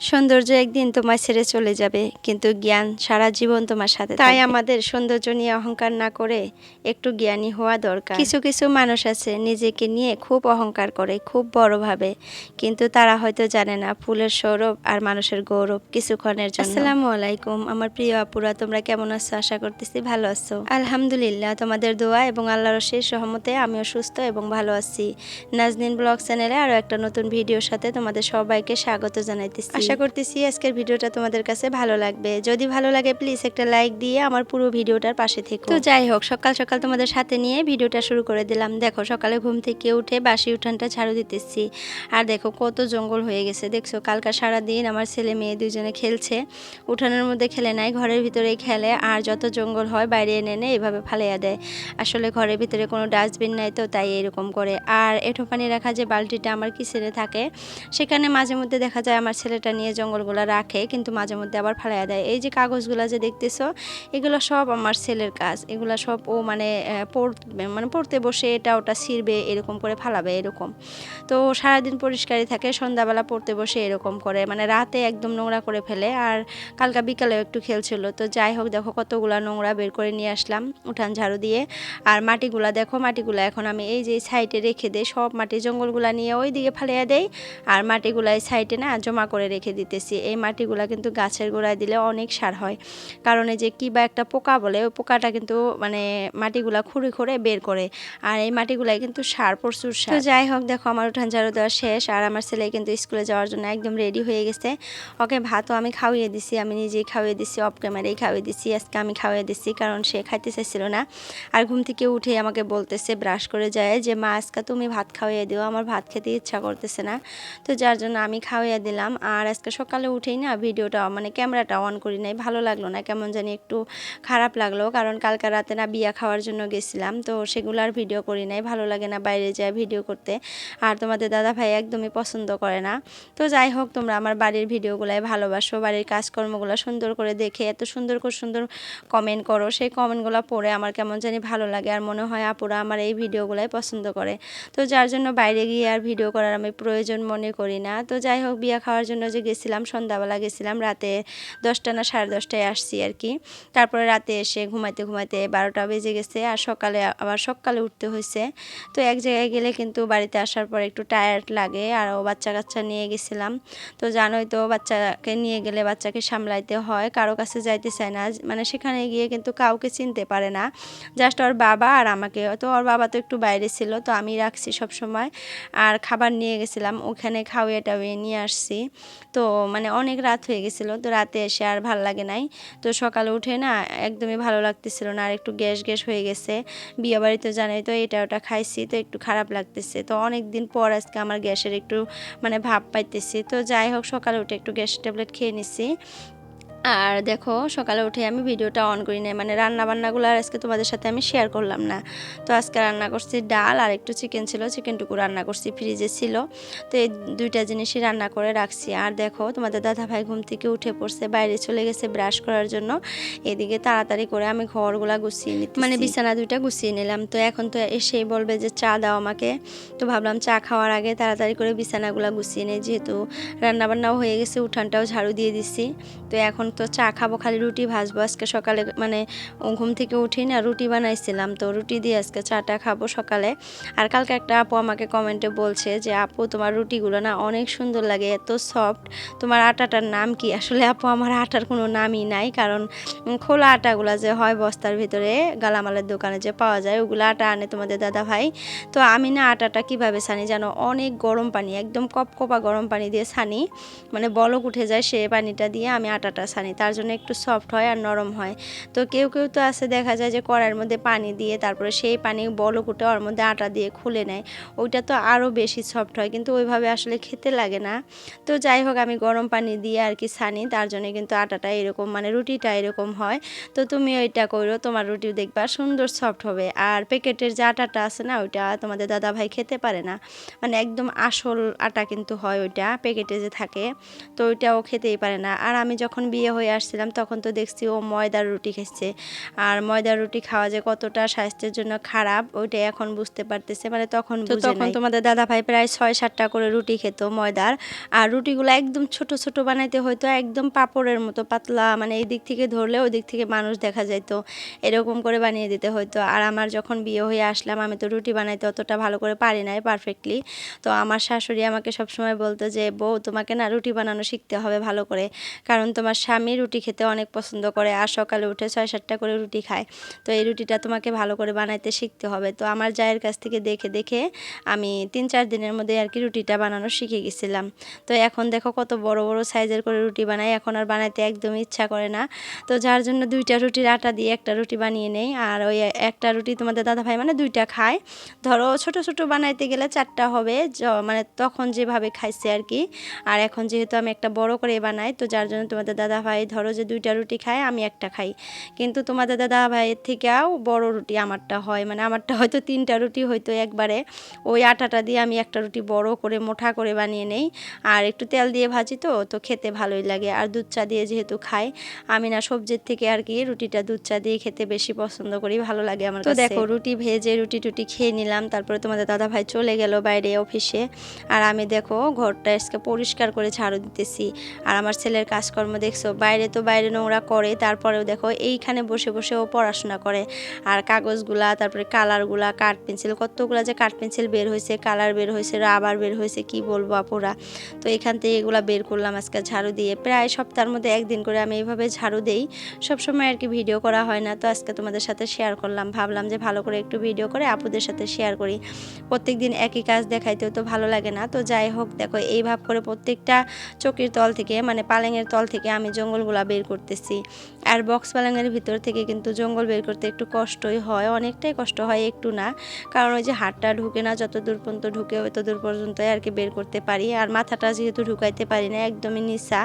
সৌন্দর্য একদিন তোমায় ছেড়ে চলে যাবে কিন্তু জ্ঞান সারা জীবন তোমার সাথে তাই আমাদের সৌন্দর্য নিয়ে অহংকার না করে একটু জ্ঞানী হওয়া দরকার। কিছু কিছু মানুষ আছে নিজেকে নিয়ে খুব অহংকার করে খুব বড় ভাবে কিন্তু তারা হয়তো জানে না ফুলের সৌরভ আর মানুষের গৌরব কিছুক্ষণের জন্য। আসসালামু আলাইকুম আমার প্রিয় আপুরা তোমরা কেমন আছো? আশা করতেছি ভালো আছো। আলহামদুলিল্লাহ তোমাদের দোয়া এবং আল্লাহর শেষ সহমতে আমিও সুস্থ এবং ভালো আছি। নাজনিন ব্লগ চ্যানেলে আরও একটা নতুন ভিডিওর সাথে তোমাদের সবাইকে স্বাগত জানাইতেছি। আশা করতেছি আজকের ভিডিওটা তোমাদের কাছে ভালো লাগবে। যদি ভালো লাগে প্লিজ একটা লাইক দিয়ে আমার পুরো ভিডিওটার পাশে থেকো। তো যাই হোক, সকাল সকাল তোমাদের সাথে নিয়ে ভিডিওটা শুরু করে দিলাম। দেখো, সকালে ঘুম থেকে উঠে বাসি উঠানটা ঝাড়ু দিতেছি। আর দেখো, কত জঙ্গল হয়ে গেছে। দেখছ কালকা সারা দিন আমার ছেলে মেয়ে দুজনে খেলছে। উঠানের মধ্যে খেলে নাই, ঘরের ভিতরে খেলে। আর যত জঙ্গল হয়, বাইরে এনে এনে এভাবে ফালাইয়া দেয়। আসলে ঘরের ভিতরে কোনো ডাস্টবিন নাই তো, তাই এরকম করে। আর এঁঠো পানি রাখা যে বালতিটা আমার কিচেনে থাকে, সেখানে মাঝে মধ্যে দেখা যায় আমার ছেলেটা নিয়ে জঙ্গলগুলো রাখে, কিন্তু মাঝে মধ্যে আবার ফালাইয়া দেয়। এই যে কাগজগুলো যে দেখতেছো, এগুলো সব আমার ছেলের কাজ। এগুলো সব ও মানে পড়বে মানে পড়তে বসে এটা ওটা ছিঁড়বে, এরকম করে ফালাবে, এরকম। তো সারাদিন পরিষ্কারই থাকে, সন্ধ্যাবেলা পড়তে বসে এরকম করে। মানে রাতে একদম নোংরা করে ফেলে, আর কালকা বিকালেও একটু খেলছিল। তো যাই হোক, দেখো কতগুলা নোংরা বের করে নিয়ে আসলাম উঠান ঝাড়ু দিয়ে। আর মাটিগুলা দেখো, মাটিগুলা এখন আমি এই যে সাইডে রেখে দেই। সব মাটি জঙ্গলগুলা নিয়ে ওই দিকে ফালিয়ে দেই। আর মাটিগুলা এই সাইডে না জমা করে রেখে দিতেছি। এই মাটিগুলা কিন্তু গাছের গোড়ায় দিলে অনেক সার হয়। কারণ এই যে কি বা একটা পোকা বলে, ওই পোকাটা কিন্তু মানে মাটিগুলা খুঁড়ে খুঁড়ে বের করে। আর এই মাটিগুলাই কিন্তু সার, প্রচুর সার। যাই হোক, দেখো আমার উঠান ঝাড়ু দেওয়া শেষ। আর আমার ছেলে কিন্তু স্কুলে যাওয়ার জন্য একদম রেডি হয়ে গেছে। ওকে ভাতও আমি খাওয়িয়ে দিছি, আমি নিজেই খাওয়িয়ে দিছি অফ ক্যামেরাই খাওয়িয়ে দিছি, আজকে আমি খাওয়িয়ে দিছি, কারণ সে খাইতে চাইছিল না। আর ঘুম থেকে উঠে আমাকে বলতেছে ব্রাশ করে যায় যে, মা, আজকে তুমি ভাত খাওয়িয়ে দিও, আমার ভাত খেতে ইচ্ছা করতেছে না। তো যার জন্য আমি খাওয়াইয়া দিলাম। আর আজকে সকালে উঠেই না ভিডিওটা মানে ক্যামেরাটা অন করি নাই, ভালো লাগল না, কেমন জানি একটু খারাপ লাগল, কারণ কালকে রাতে না বিয়া খাওয়ার জন্য গেছিলাম, তো সেগুলো আর ভিডিও করি নাই, ভালো লাগে না বাইরে যায় ভিডিও করতে, আর তোমাদের দাদা ভাই একদমই পছন্দ করে না। তো যাই হোক, তোমরা আমার বাড়ির ভিডিওগুলাই ভালোবাসো, বাড়ির কাজকর্মগুলো সুন্দর করে দেখে, এত সুন্দর করে সুন্দর কমেন্ট করো, সেই কমেন্টগুলো পড়ে আমার কেমন জানি ভালো লাগে, আর মনে হয় আপুরা আমার এই ভিডিওগুলাই পছন্দ করে। তো যার জন্য বাইরে গিয়ে আর ভিডিও করার আমি প্রয়োজন মনে করি না। তো যাই হোক, বিয়া খাওয়ার জন্য যে গেছিলাম, সন্ধ্যাবেলা গেছিলাম, রাতে দশটা না সাড়ে দশটায় আসছি আর কি। তারপরে রাতে এসে ঘুমাইতে ঘুমাইতে বারোটা বেজে গেছে, আর সকালে আবার সকালে উঠতে হয়েছে তো এক জায়গায় গেলে কিন্তু বাড়িতে আসার পর একটু টায়ার্ড লাগে, আর ও বাচ্চা কাচ্চা নিয়ে গেছিলাম। তো জানোই তো বাচ্চাকে নিয়ে গেলে বাচ্চাকে সামলাইতে হয়, কারও কাছে যাইতে চায় না মানে সেখানে গিয়ে কিন্তু কাউকে চিনতে পারে না। জাস্ট ওর বাবা আর আমাকে, তো ওর বাবা তো একটু বাইরে ছিল, তো আমি রাখছি সব সময় আর খাবার নিয়ে গেছিলাম, ওখানে খাওয়িয়ে টাওয়িয়ে নিয়ে আসছি। তো মানে অনেক রাত হয়ে গেছিল, তো রাতে এসে আর ভালো লাগে নাই। তো সকালে উঠে না একদমই ভালো লাগতেছিল না, আর একটু গ্যাস গ্যাস হয়ে গেছে। বিয়েবাড়ি তো জানাই তো এটা ওটা খাইছি, তো একটু খারাপ লাগতেছে। তো অনেক দিন পর আজকে আমার গ্যাসের একটু মানে ভাব পাইতেছি। তো যাই হোক, সকালে উঠে একটু গ্যাস ট্যাবলেট খেয়ে নিছি। আর দেখো, সকালে উঠে আমি ভিডিওটা অন করি নাই। মানে রান্না বান্নাগুলো আর আজকে তোমাদের সাথে আমি শেয়ার করলাম না। তো আজকে রান্না করছি ডাল আর একটু চিকেন ছিল চিকেনটুকু রান্না করছি ফ্রিজে ছিল। তো এই দুইটা জিনিসই রান্না করে রাখছি। আর দেখো, তোমাদের দাদা ভাই ঘুম থেকে উঠে পড়ছে, বাইরে চলে গেছে ব্রাশ করার জন্য। এদিকে তাড়াতাড়ি করে আমি ঘরগুলা গুছিয়ে নিতে মানে বিছানা দুইটা গুছিয়ে নিলাম। তো এখন তো এসেই বলবে যে চা দাও আমাকে। তো ভাবলাম চা খাওয়ার আগে তাড়াতাড়ি করে বিছানাগুলা গুছিয়ে নেই। যেহেতু রান্নাবান্নাও হয়ে গেছে, উঠানটাও ঝাড়ু দিয়ে দিছি। তো এখন তো চা খাব, খালি রুটি ভাজবো। আজকে সকালে মানে ঘুম থেকে উঠি না রুটি বানাইছিলাম। তো রুটি দিয়ে আজকে চাটা খাব সকালে। আর কালকে একটা আপু আমাকে কমেন্টে বলছে যে, আপু, তোমার রুটিগুলো না অনেক সুন্দর লাগে, এত সফট তোমার আটাটার নাম কি? আসলে আপু, আমার আটার কোনো নামই নাই। কারণ খোলা আটাগুলো যে হয় বস্তার ভিতরে, গালামালের দোকানে যে পাওয়া যায়, ওগুলো আটা আনে তোমাদের দাদা ভাই। তো আমি না আটাটা কীভাবে ছানি জানো অনেক গরম পানি, একদম কপকপা গরম পানি দিয়ে ছানি। মানে বলক উঠে যায় সে পানিটা দিয়ে আমি আটাটা ছানি তার জন্য একটু সফট হয় আর নরম হয়। তো কেউ কেউ তো আছে, দেখা যায় যে কড়াইয়ের মধ্যে পানি দিয়ে তারপরে সেই পানি বলক উঠে ওর মধ্যে আটা দিয়ে খুলে নেয়। ওইটা তো আরও বেশি সফট হয়, কিন্তু ওইভাবে আসলে খেতে লাগে না। তো যাই হোক, আমি গরম পানি দিয়ে আর কি ছানি, তার জন্য কিন্তু আটাটা এরকম মানে রুটিটা এরকম হয়। তো তুমি ওইটা করো, তোমার রুটি দেখবা সুন্দর সফট হবে। আর প্যাকেটের যে আটাটা আছে না, ওইটা তোমাদের দাদা ভাই খেতে পারে না। মানে একদম আসল আটা কিন্তু হয় ওইটা প্যাকেটে যে থাকে, তো ওইটাও খেতেই পারে না। আর আমি যখন বিয়ে বিয়ে হয়ে আসছিলাম তখন তো দেখছি ও ময়দার রুটি খাচ্ছে। আর ময়দার রুটি খাওয়া যে কতটা স্বাস্থ্যের জন্য খারাপ ওইটাই এখন বুঝতে পারতেছে। মানে তখন তখন তোমাদের দাদা ভাই প্রায় ছয় সাতটা করে রুটি খেত ময়দার। আর রুটিগুলো একদম ছোট ছোট বানাইতে হয়তো একদম পাপড়ের মতো পাতলা মানে এই দিক থেকে ধরলে ওই দিক থেকে মানুষ দেখা যাইতো। এরকম করে বানিয়ে দিতে হয়তো আর আমার যখন বিয়ে হয়ে আসলাম আমি তো রুটি বানাইতে অতটা ভালো করে পারি নাই পারফেক্টলি তো আমার শাশুড়ি আমাকে সবসময় বলতো যে বউ তোমাকে না রুটি বানানো শিখতে হবে ভালো করে। কারণ তোমার স্বামী রুটি খেতে অনেক পছন্দ করে আর সকালে উঠে ছয় সাতটা করে রুটি খায়। তো এই রুটিটা তোমাকে ভালো করে বানাইতে শিখতে হবে। তো আমার জায়ের কাছ থেকে দেখে দেখে আমি তিন চার দিনের মধ্যে আর কি রুটিটা বানানো শিখে গেছিলাম। তো এখন দেখো কত বড় বড় সাইজের করে রুটি বানাই। এখন আর বানাইতে একদমই ইচ্ছা করে না। তো যার জন্য দুইটা রুটির আটা দিয়ে একটা রুটি বানিয়ে নেই। আর ওই একটা রুটি তোমাদের দাদা ভাই মানে দুইটা খায়। ধরো ছোট ছোট বানাইতে গেলে চারটা হবে। মানে তখন যেভাবে খাইছে আর কি। আর এখন যেহেতু আমি একটা বড় করে বানাই, তো যার জন্য তোমাদের দাদা ভাই ধরো যে দুইটা রুটি খায় আমি একটা খাই। কিন্তু তোমাদের দাদা ভাইয়ের থেকেও বড় রুটি আমারটা হয়। মানে আমারটা হয়তো তিনটা রুটি হয়তো একবারে। ওই আটাটা দিয়ে আমি একটা রুটি বড় করে মোটা করে বানিয়ে নেই। আর একটু তেল দিয়ে ভাজি তো তো খেতে ভালোই লাগে। আর দুধ চা দিয়ে যেহেতু খাই আমি না সবজির থেকে আর কি রুটিটা দুধ চা দিয়ে খেতে বেশি পছন্দ করি ভালো লাগে আমার তো দেখো রুটি ভেজে রুটি টুটি খেয়ে নিলাম তারপরে তোমাদের দাদা ভাই চলে গেল বাইরে অফিসে। আর আমি দেখো ঘরটা আজকে পরিষ্কার করে ঝাড়ু দিতেছি। আর আমার ছেলের কাজকর্ম দেখছ বাইরে তো বাইরে নোংরা করে, তারপরেও দেখো এইখানে বসে বসে ও পড়াশোনা করে। আর কাগজগুলা, তারপরে কালারগুলা, কাঠ পেন্সিল, কতগুলা যে কাঠ পেন্সিল বের হয়েছে, কালার বের হয়েছে, রাবার বের হয়েছে, কি বলব আপুরা? তো এখান থেকে এগুলা বের করলাম আজকে ঝাড়ু দিয়ে। প্রায় সপ্তাহের মধ্যে একদিন করে আমি এইভাবে ঝাড়ু দেই। সবসময় আর কি ভিডিও করা হয় না, তো আজকে তোমাদের সাথে শেয়ার করলাম। ভাবলাম যে ভালো করে একটু ভিডিও করে আপুদের সাথে শেয়ার করি। প্রত্যেকদিন একই কাজ দেখাইতেও তো ভালো লাগে না। তো যাই হোক, দেখো এই ভাব করে প্রত্যেকটা চকির তল থেকে মানে পালেঙের তল থেকে আমি জঙ্গলগুলা বের করতেছি। আর বক্স পালেঙের ভিতর থেকে কিন্তু জঙ্গল বের করতে একটু কষ্টই হয়, অনেকটাই কষ্ট হয় একটু না। কারণ ওই যে হাতটা ঢুকে না, যত দূর পর্যন্ত ঢুকে তত দূর পর্যন্তই আর কি বের করতে পারি। আর মাথাটা যেহেতু ঢুকাইতে পারি না, একদমই নিচা।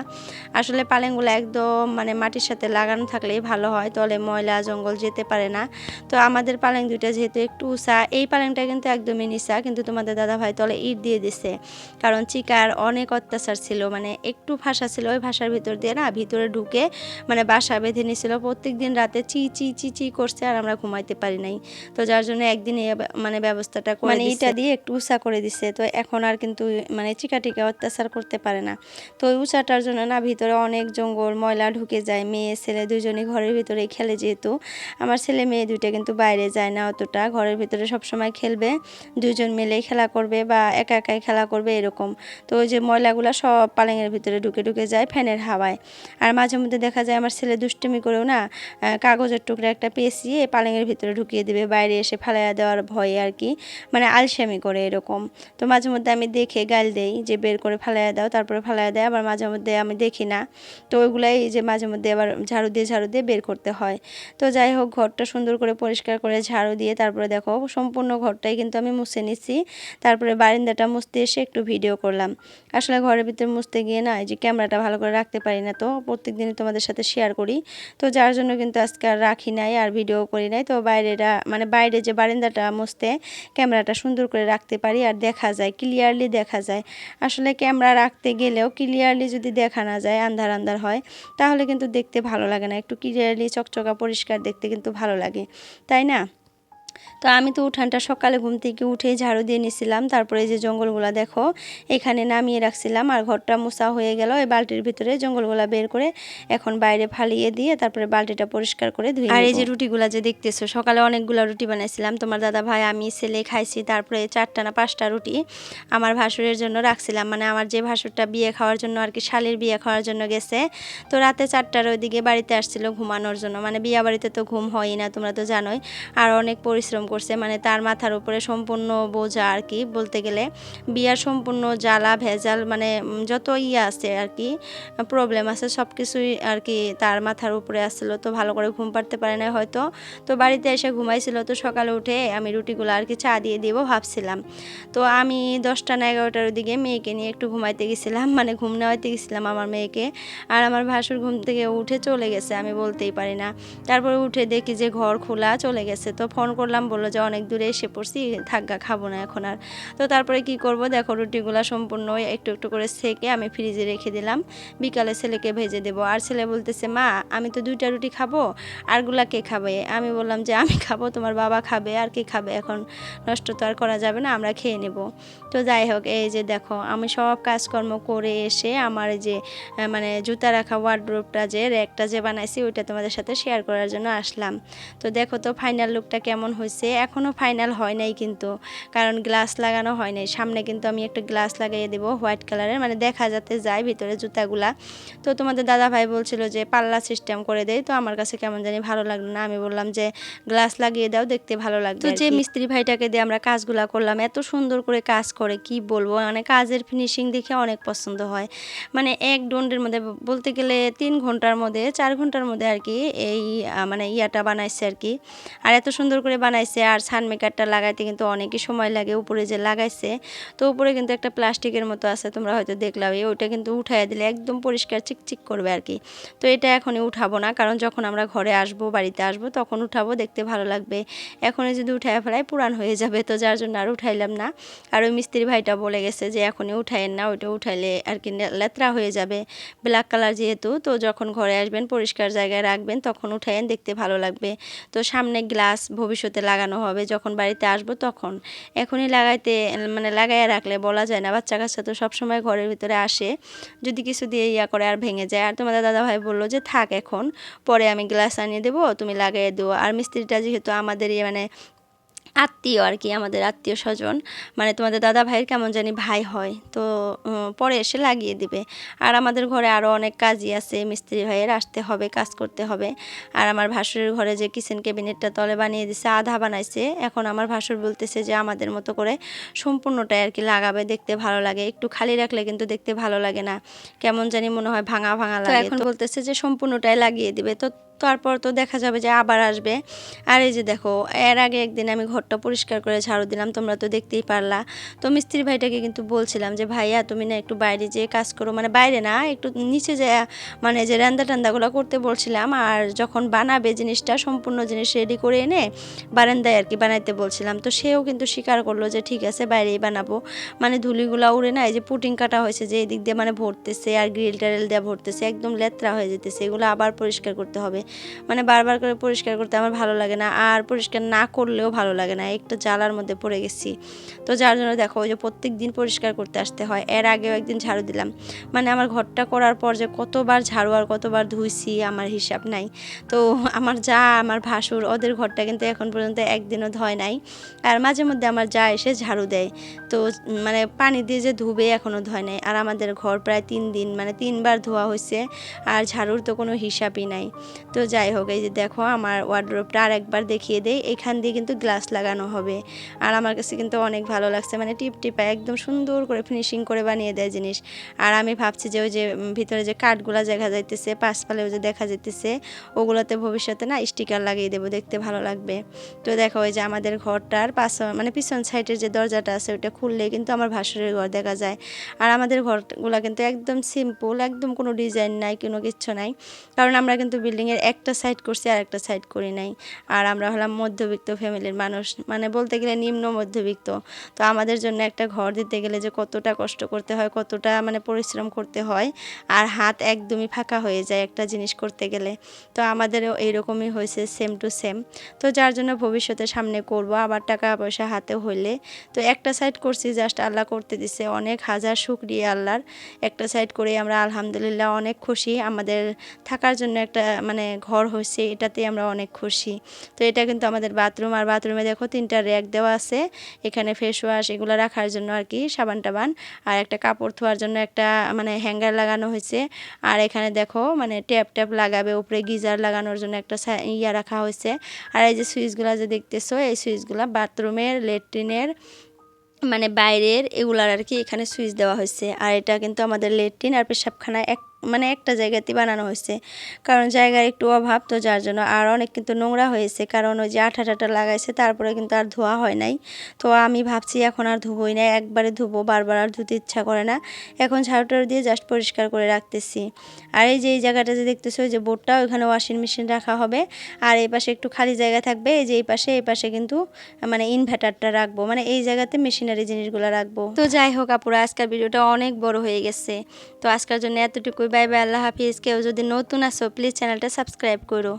আসলে পালেংগুলো একদম মানে মাটির সাথে লাগানো থাকলেই ভালো হয়, তলে ময়লা, জঙ্গল যেতে পারে না। তো আমাদের পালেং দুইটা যেহেতু একটু উঁচা, এই পালেংটা কিন্তু একদমই নিচা, কিন্তু তোমাদের দাদা ভাই তলে ইট দিয়ে দিছে। কারণ চিকার অনেক অত্যাচার ছিল মানে একটু ভাষা ছিল, ওই ভাষার ভিতর দিয়ে না ভিতরে ঢুকে মানে বাসা বেঁধে নিয়েছিল। প্রত্যেক দিন রাতে চি চি চি চি করছে আর আমরা ঘুমাইতে পারি নাই। তো যার জন্য একদিন এই মানে ব্যবস্থাটা মানে ইটা দিয়ে একটু উঁচা করে দিছে। তো এখন আর কিন্তু মানে চিকা টিকা অত্যাচার করতে পারে না। তো ওই উঁচাটার জন্য না ভিতরে অনেক জঙ্গল ময়লা ঢুকে যায়। মেয়ে ছেলে দুজনেই ঘরের ভিতরে খেলে যেহেতু। আমার ছেলে মেয়ে দুইটা কিন্তু বাইরে যায় না অতটা। ঘরের ভিতরে সব সময় খেলবে। দুজন মিলেই খেলা করবে বা একা একাই খেলা করবে এরকম। তো ওই যে ময়লাগুলো সব পালেঙের ভিতরে ঢুকে ঢুকে যায় ফ্যানের হাওয়ায়। আর মাঝে মধ্যে দেখা যায় আমার ছেলে দুষ্টুমি করেও না কাগজের টুকরা একটা পেঁচিয়ে পালেঙের ভিতরে ঢুকিয়ে দেবে, বাইরে এসে ফেলাইয়া দেওয়ার ভয়ে আর কি মানে আলসেমি করে এরকম। তো মাঝে মধ্যে আমি দেখে গাল দেই যে বের করে ফেলাইয়া দাও, তারপরে ফেলাইয়া দেয়, আবার মাঝে মধ্যে আমি দেখি না। তো ওইগুলাই যে মাঝে মধ্যে আবার ঝাড়ু দিয়ে ঝাড়ু দিয়ে বের করতে হয়। তো যাই হোক, ঘরটা সুন্দর করে পরিষ্কার করে ঝাড়ু দিয়ে তারপরে দেখো সম্পূর্ণ ঘরটাই কিন্তু আমি মুছে নিচ্ছি তারপরে বারিন্দাটা মুছতে এসে একটু ভিডিও করলাম। আসলে ঘরের ভিতরে মুছতে গিয়ে না যে ক্যামেরাটা ভালো করে রাখতে পারি না তো প্রত্যেক দিনই তোমাদের সাথে শেয়ার করি। তো যার জন্য কিন্তু আজকে আর রাখি নাই, আর ভিডিও করি নাই। তো বাইরেটা মানে বাইরে যে বারিন্দাটা মুছতে ক্যামেরাটা সুন্দর করে রাখতে পারি আর দেখা যায় ক্লিয়ারলি দেখা যায়। আসলে ক্যামেরা রাখতে গেলেও ক্লিয়ারলি যদি দেখা না যায়, আন্ধার আন্ধার হয়, তাহলে কিন্তু দেখতে ভালো লাগে না। একটু ক্লিয়ারলি চকচকা পরিষ্কার দেখতে কিন্তু ভালো লাগে। তাই না? তো আমি তো উঠানটা সকালে ঘুম থেকে উঠে ঝাড়ু দিয়ে নিছিলাম। তারপরে যে জঙ্গলগুলা দেখো এখানে নামিয়ে রাখছিলাম আর ঘরটা মোছা হয়ে গেল। এই বালতির ভিতরে জঙ্গলগুলা বের করে এখন বাইরে ফালিয়ে দিয়ে তারপরে বালতিটা পরিষ্কার করে ধুয়ে আর এই যে রুটিগুলা যে দেখতেছো সকালে অনেকগুলা রুটি বানাইছিলাম। তোমার দাদা ভাই আমি ছেলে খাইছি তারপরে চারটা না পাঁচটা রুটি আমার ভাসুরের জন্য রাখছিলাম। মানে আমার যে ভাসুরটা বিয়ে খাওয়ার জন্য আর কি শালের বিয়ে খাওয়ার জন্য গেছে তো রাতে চারটার ওইদিকে বাড়িতে আসছিল ঘুমানোর জন্য। মানে বিয়ে বাড়িতে তো ঘুম হয়ই না তোমরা তো জানোই। আর অনেক পরিশ্রম করছে মানে তার মাথার উপরে সম্পূর্ণ বোঝা আর কি বলতে গেলে। বিয়ার সম্পূর্ণ জ্বালা, ভেজাল মানে যত ইয়ে আছে আর কি প্রবলেম আছে সব কিছুই আর কি তার মাথার উপরে আসছিল। তো ভালো করে ঘুম পারতে পারে না হয়তো। তো বাড়িতে এসে ঘুমাইছিল, তো সকালে উঠে আমি রুটিগুলো আর কি চা দিয়ে দিব ভাবছিলাম। তো আমি দশটা না এগারোটার দিকে মেয়েকে নিয়ে একটু ঘুমাইতে গেছিলাম মানে ঘুম নেওয়াইতে গেছিলাম আমার মেয়েকে। আর আমার ভাসুর ঘুম থেকে উঠে চলে গেছে, আমি বলতেই পারি না। তারপরে উঠে দেখি যে ঘর খোলা চলে গেছে, তো ফোন করলাম করলাম বলল যে অনেক দূরে এসে পড়ছি থাকগা খাব না এখন আর। তো তারপরে কি করব? দেখো রুটিগুলো সম্পূর্ণ একটু একটু করে সেকে আমি ফ্রিজে রেখে দিলাম। বিকালে ছেলেকে ভেজে দেবো। আর ছেলে বলতেছে, মা, আমি তো দুইটা রুটি খাব, আরগুলা কে খাবে? আমি বললাম যে, আমি খাব, তোমার বাবা খাবে, আর কে খাবে? এখন নষ্ট তো আর করা যাবে না, আমরা খেয়ে নেব। তো যাই হোক, এই যে দেখো, আমি সব কাজকর্ম করে এসে আমার যে মানে জুতা রাখা ওয়ার্ড্রোপটা যে র্যাকটা যে বানাইছি, ওইটা তোমাদের সাথে শেয়ার করার জন্য আসলাম। তো দেখো তো ফাইনাল লুকটা কেমন হয়েছে এখনও ফাইনাল হয় নাই কিন্তু। কারণ গ্লাস লাগানো হয় নাই। সামনে কিন্তু আমি একটা গ্লাস লাগিয়ে দেবো হোয়াইট কালারের মানে দেখা যাতে যায় ভিতরে জুতাগুলা। তো তোমাদের দাদা ভাই বলছিল যে পাল্লা সিস্টেম করে দেয় তো আমার কাছে কেমন জানি ভালো লাগল না। আমি বললাম যে গ্লাস লাগিয়ে দাও দেখতে ভালো লাগবে তো যে মিস্ত্রি ভাইটাকে দিয়ে আমরা কাজগুলা করলাম এত সুন্দর করে কাজ করে কি বলব? মানে কাজের ফিনিশিং দেখে অনেক পছন্দ হয়। মানে এক ডন্ডের মধ্যে বলতে গেলে তিন ঘণ্টার মধ্যে চার ঘণ্টার মধ্যে আর কি এই মানে ইয়াটা বানাইছে আর কি। আর এত সুন্দর করে বানাইছে আর সান মেকারটা লাগাইতে কিন্তু অনেকই সময় লাগে, উপরে যে লাগাইছে। তো উপরে কিন্তু একটা প্লাস্টিকের মতো আছে, তোমরা হয়তো দেখলাম ওইটা কিন্তু উঠাই দিলে একদম পরিষ্কার চিকচিক করবে আর কি। তো এটা এখনই উঠাবো না, কারণ যখন আমরা ঘরে আসব, বাড়িতে আসব, তখন উঠাবো, দেখতে ভালো লাগবে। এখনই যদি উঠায় ফেলাই, পুরান হয়ে যাবে, তো যার জন্য আর উঠাইলাম না। আর ওই মিস্ত্রি ভাইটা বলে গেছে যে, এখনই উঠাইন না, ওইটা উঠাইলে আর কি লেত্রা হয়ে যাবে, ব্ল্যাক কালার যেহেতু, তো যখন ঘরে আসবেন, পরিষ্কার জায়গায় রাখবেন, তখন উঠাইন দেখতে ভালো লাগবে। তো সামনে গ্লাস, ভবিষ্যতে লাগানো হবে, যখন বাড়িতে আসব তখন। এখনই লাগাইতে মানে লাগাইয়া রাখলে বলা যায় না, বাচ্চা কাচ্চা তো সবসময় ঘরের ভিতরে আসে। যদি কিছু দিয়ে ইয়া করে আর ভেঙে যায়। আর তোমাদের দাদা ভাই বলল যে, থাক এখন, পরে আমি গ্লাস আনিয়ে দেবো, তুমি লাগাইয়ে দেবো আর মিস্ত্রিটা যেহেতু আমাদেরই মানে আত্মীয় আর কি আমাদের আত্মীয় স্বজন। মানে তোমাদের দাদা ভাইয়ের কেমন জানি ভাই হয় তো পরে এসে লাগিয়ে দিবে। আর আমাদের ঘরে আরও অনেক কাজই আছে মিস্ত্রি ভাইয়ের আসতে হবে কাজ করতে হবে। আর আমার ভাসুরের ঘরে যে কিচেন ক্যাবিনেটটা তলে বানিয়ে দিছে আধা বানাইছে। এখন আমার ভাসুর বলতেছে যে আমাদের মতো করে সম্পূর্ণটাই আর কি লাগাবে দেখতে ভালো লাগে। একটু খালি রাখলে কিন্তু দেখতে ভালো লাগে না। কেমন জানি মনে হয় ভাঙা ভাঙা লাগে। এখন বলতেছে যে সম্পূর্ণটাই লাগিয়ে দিবে। তো তারপর তো দেখা যাবে যে আবার আসবে। আর এই যে দেখো, এর আগে একদিন আমি ঘরটা পরিষ্কার করে ঝাড়ু দিলাম, তোমরা তো দেখতেই পারলা। তো মিস্ত্রি ভাইটাকে কিন্তু বলছিলাম যে, ভাইয়া, তুমি না একটু বাইরে যেয়ে কাজ করো। মানে বাইরে না, একটু নিচে যে মানে যে রান্দা টান্দাগুলো করতে বলছিলাম, আর যখন বানাবে জিনিসটা, সম্পূর্ণ জিনিস রেডি করে এনে বারান্দায় আর কি বানাইতে বলছিলাম। তো সেও কিন্তু স্বীকার করল যে, ঠিক আছে, বাইরেই বানাবো। মানে ধুলিগুলো উড়ে না, এই যে পুটিং কাটা হয়েছে যে, এদিক দিয়ে মানে ভরতেছে, আর গ্রিল টারেল দিয়ে ভরতেছে, একদম লেত্রা হয়ে যেতেছে, এগুলো আবার পরিষ্কার করতে হবে। মানে বারবার করে পরিষ্কার করতে আমার ভালো লাগে না, আর পরিষ্কার না করলেও ভালো লাগে না, একটু জ্বালার মধ্যে পড়ে গেছি। তো যার জন্য দেখো, ওই যে প্রত্যেক দিন পরিষ্কার করতে আসতে হয়, এর আগেও একদিন ঝাড়ু দিলাম। মানে আমার ঘরটা করার পর যে কতবার ঝাড়ু আর কতবার ধুইছি আমার হিসাব নাই। তো আমার যা, আমার ভাসুর, ওদের ঘরটা কিন্তু এখন পর্যন্ত একদিনও ধয় নাই। আর মাঝে মধ্যে আমার যা এসে ঝাড়ু দেয়। তো মানে পানি দিয়ে যে ধুবে এখনও ধয় নাই, আর আমাদের ঘর প্রায় তিন দিন মানে তিনবার ধোয়া হয়েছে আর ঝাড়ুর তো কোনো হিসাবই নাই। তো যাই হোক, এই যে দেখো আমার ওয়ার্ড্রোপটা আর একবার দেখিয়ে দেই। এখান দিয়ে কিন্তু গ্লাস লাগানো হবে। আর আমার কাছে কিন্তু অনেক ভালো লাগছে। মানে টিপ টিপা একদম সুন্দর করে ফিনিশিং করে বানিয়ে দেয় জিনিস। আর আমি ভাবছি যে ওই যে ভিতরে যে কাঠগুলা দেখা যাইতেছে পাশপালেও যে দেখা যাইতেছে, ওগুলোতে ভবিষ্যতে না স্টিকার লাগিয়ে দেবো। দেখতে ভালো লাগবে। তো দেখো ওই যে আমাদের ঘরটার পাশ মানে পিছন সাইডের যে দরজাটা আছে ওটা খুললে কিন্তু আমার ভাসুরের ঘর দেখা যায়। আর আমাদের ঘরগুলো কিন্তু একদম সিম্পল একদম কোনো ডিজাইন নাই, কোনো কিচ্ছু নাই। কারণ আমরা কিন্তু বিল্ডিংয়ের একটা সাইড করছি আর একটা সাইড করি নাই। আর আমরা হলাম মধ্যবিত্ত ফ্যামিলির মানুষ। মানে বলতে গেলে নিম্ন মধ্যবিত্ত। তো আমাদের জন্য একটা ঘর দিতে গেলে যে কতটা কষ্ট করতে হয়, কতটা মানে পরিশ্রম করতে হয়, আর হাত একদমই ফাঁকা হয়ে যায় একটা জিনিস করতে গেলে। তো আমাদেরও এইরকমই হয়েছে সেম টু সেম তো যার জন্য ভবিষ্যতে সামনে করব, আবার টাকা পয়সা হাতে হইলে। তো একটা সাইড করছি জাস্ট আল্লাহ করতে দিছে। অনেক হাজার শুক্রিয়া আল্লাহর। একটা সাইড করে আমরা আলহামদুলিল্লাহ অনেক খুশি। আমাদের থাকার জন্য একটা মানে ঘর হয়েছে এটাতে আমরা অনেক খুশি। তো এটা কিন্তু আমাদের বাথরুম, আর বাথরুমে দেখো তিনটা র্যাক দেওয়া আছে। এখানে ফেস ওয়াশ এগুলো রাখার জন্য আর কি, সাবান টাবান, আর একটা কাপড় ধোয়ার জন্য একটা মানে হ্যাঙ্গার লাগানো হয়েছে আর এখানে দেখো মানে ট্যাপ ট্যাপ লাগাবে, উপরে গিজার লাগানোর জন্য একটা ইয়া রাখা হয়েছে আর এই যে সুইচগুলো যে দেখতেছো, এই সুইচগুলো বাথরুমের, লেট্রিনের মানে বাইরের এগুলার আর কি এখানে সুইচ দেওয়া হয়েছে আর এটা কিন্তু আমাদের লেট্রিন আর পেশাবখানা এক মানে একটা জায়গাতে বানানো হয়েছে। কারণ জায়গার একটু অভাব তো যার জন্য। আর অনেক কিন্তু নোংরা হয়েছে। কারণ ওই যে আঠা টাটা লাগাইছে, তারপরে কিন্তু আর ধোয়া হয় নাই। তো আমি ভাবছি এখন আর ধুবোই না, একবারে ধুবো, বারবার আর ধুতে ইচ্ছা করে না। এখন ঝাড়ু টাড়ু দিয়ে জাস্ট পরিষ্কার করে রাখতেছি। আর এই যে, এই জায়গাটা যে দেখতেছো যে বোর্ডটা, ওইখানে ওয়াশিং মেশিন রাখা হবে। আর এই পাশে একটু খালি জায়গা থাকবে। এই যে এই পাশে এই পাশে কিন্তু মানে ইনভার্টারটা রাখব। মানে এই জায়গাতে মেশিনারি জিনিসগুলো রাখব। তো যাই হোক আপুরা, আজকের ভিডিওটা অনেক বড় হয়ে গেছে। তো আজকের জন্য এতটুকুই। বাই বাই আল্লাহ হাফিজ। কেউ যদি নতুন আসো প্লিজ চ্যানেলটা সাবস্ক্রাইব করো।